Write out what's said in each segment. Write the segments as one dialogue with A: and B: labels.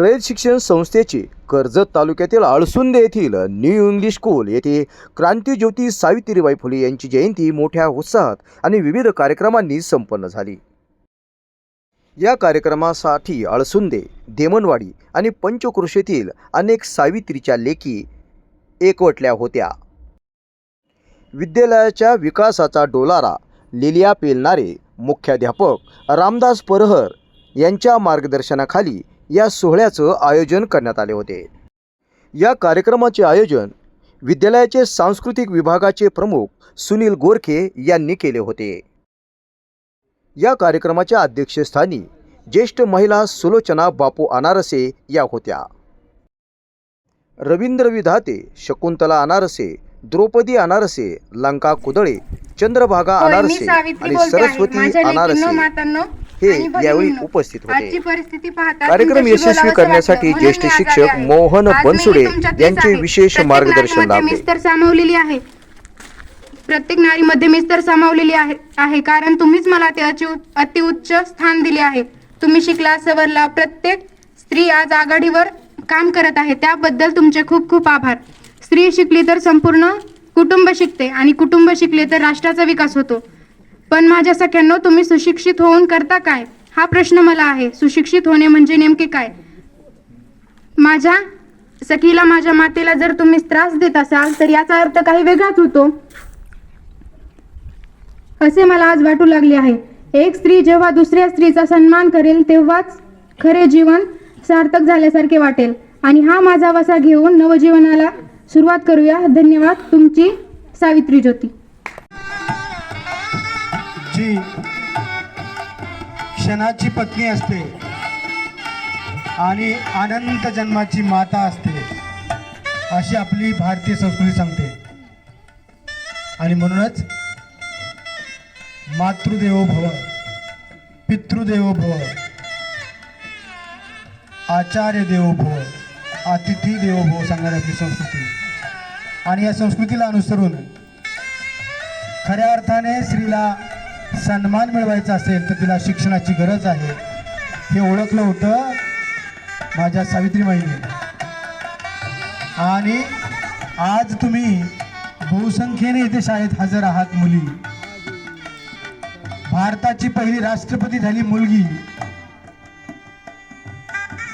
A: रयत शिक्षण संस्थेचे कर्जत तालुक्यातील आळसुंदे येथील न्यू इंग्लिश स्कूल येथे क्रांतीज्योती सावित्रीबाई फुले यांची जयंती मोठ्या उत्साहात आणि विविध कार्यक्रमांनी संपन्न झाली. या कार्यक्रमासाठी अळसुंदे देमनवाडी आणि पंचक्रोशीतील अनेक सावित्रीच्या लेखी एकवटल्या होत्या. विद्यालयाच्या विकासाचा डोलारा लिलिया पेलणारे मुख्याध्यापक रामदास परहर यांच्या मार्गदर्शनाखाली या सोहळ्याचं आयोजन करण्यात आले होते. या कार्यक्रमाचे आयोजन विद्यालयाचे सांस्कृतिक विभागाचे प्रमुख सुनील गोरखे यांनी केले होते. या कार्यक्रमाच्या अध्यक्षस्थानी ज्येष्ठ महिला सुलोचना बापू अनारसे या होत्या. रवींद्र विधाते शकुंतला अनारसे द्रौपदी अनारसे लंका कुदळे चंद्रभागा अनारसे आणि. सरस्वती अनारसे हे यावेळी उपस्थित
B: आजची
A: होते
B: परिस्थिती पाहता
A: कार्यक्रम यशस्वी करण्यासाठी ज्येष्ठ शिक्षक. मोहन बनसुडे यांचे. विशेष
B: प्रत्येक
A: मार्गदर्शन लाभले.
B: सामावलेली आहे. प्रत्येक नारीमध्ये मिस्तर सामावलेली आहे आहे. कारण तुम्हीच मला ते अति- अतिउच्च स्थान दिले आहे. तुम्ही शिकला सवरला प्रत्येक स्त्री आज आघाडीवर काम करत आहे. त्याबद्दल तुमचे खूप खूप आभार. स्त्री शिकली तर संपूर्ण कुटुंब शिकते आणि कुटुंब शिकले तर राष्ट्राचा विकास होतो. पण माझ्या सख्यांनो तुम्ही सुशिक्षित होऊन करता काय? हा प्रश्न मला आहे. सुशिक्षित होणे म्हणजे नेमके काय? माझ्या सखीला माझ्या मातेला जर तुम्ही त्रास देत असाल तर याचा अर्थ काही वेगळाच होतो. असे मला आज वाटू लागले आहे. एक स्त्री जेव्हा दुसऱ्या स्त्रीचा सन्मान करेल तेव्हाच खरे जीवन सार्थक झाल्यासारखे वाटेल. आणि हा माझा वसा घेऊन नवजीवनाला सुरुवात करूया. धन्यवाद. तुमची सावित्री ज्योती.
C: जी क्षणाची पत्नी असते आणि अनंत जन्माची माता असते अशी आपली भारतीय संस्कृती सांगते. आणि म्हणूनच मातृदेवो भव पितृदेवो भव आचार्य देवो भव अतिथी देवो भव सांगणारी आपली संस्कृती. आणि या संस्कृतीला अनुसरून खऱ्या अर्थाने स्त्रीला सन्मान मिळवायचा असेल तर तिला शिक्षणाची गरज आहे. हे ओळखलं होतं माझ्या सावित्रीबाईने आणि आज तुम्ही बहुसंख्येने इथे शाळेत हजर आहात मुली. भारताची पहिली राष्ट्रपती झाली मुलगी.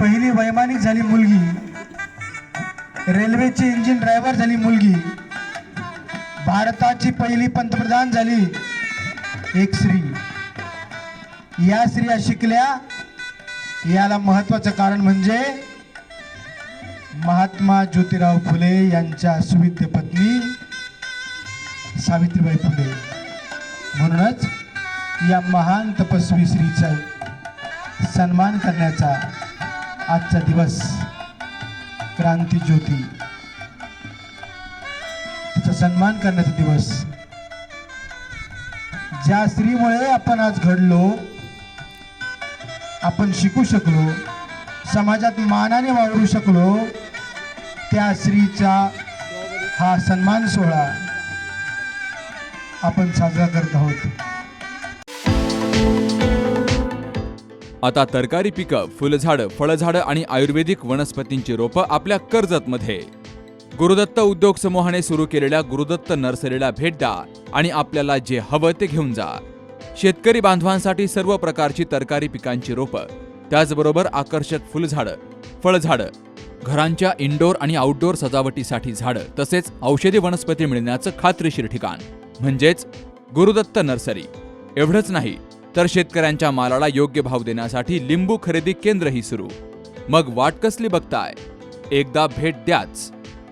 C: पहिली वैमानिक झाली मुलगी. रेल्वेची इंजिन ड्रायव्हर झाली मुलगी. भारताची पहिली पंतप्रधान झाली. एक स्त्री. या स्त्रिया शिकल्या. याला महत्वाचं कारण म्हणजे महात्मा ज्योतिराव फुले यांच्या सुविद्य पत्नी सावित्रीबाई फुले. म्हणूनच या महान तपस्वी स्त्रीचा सन्मान करण्याचा आजचा दिवस क्रांती ज्योती. तिचा सन्मान करण्याचा दिवस ज्या स्त्रीमुळे आपण आज घडलो आपण शिकू शकलो समाजात मानाने वावरू शकलो त्या स्त्रीचा हा सन्मान सोहळा आपण साजरा करत आहोत.
D: आता तरकारी पिकं फुलझाडं फळझाडं आणि आयुर्वेदिक वनस्पतींची रोपं आपल्या कर्जतमध्ये. गुरुदत्त उद्योग समूहाने सुरू केलेल्या गुरुदत्त नर्सरीला भेट द्या आणि आपल्याला जे हवं ते घेऊन जा. शेतकरी बांधवांसाठी सर्व प्रकारची तरकारी पिकांची रोपं त्याचबरोबर आकर्षक फुलझाडं फळझाडं घरांच्या इनडोअर आणि आउटडोअर सजावटीसाठी झाडं तसेच औषधी वनस्पती मिळण्याचं खात्रीशीर ठिकाण. म्हणजेच गुरुदत्त नर्सरी. एवढंच नाही तर शेतकऱ्यांच्या मालाला योग्य भाव देण्यासाठी लिंबू खरेदी केंद्रही सुरू. मग वाट कसली बघताय? एकदा भेट द्याच.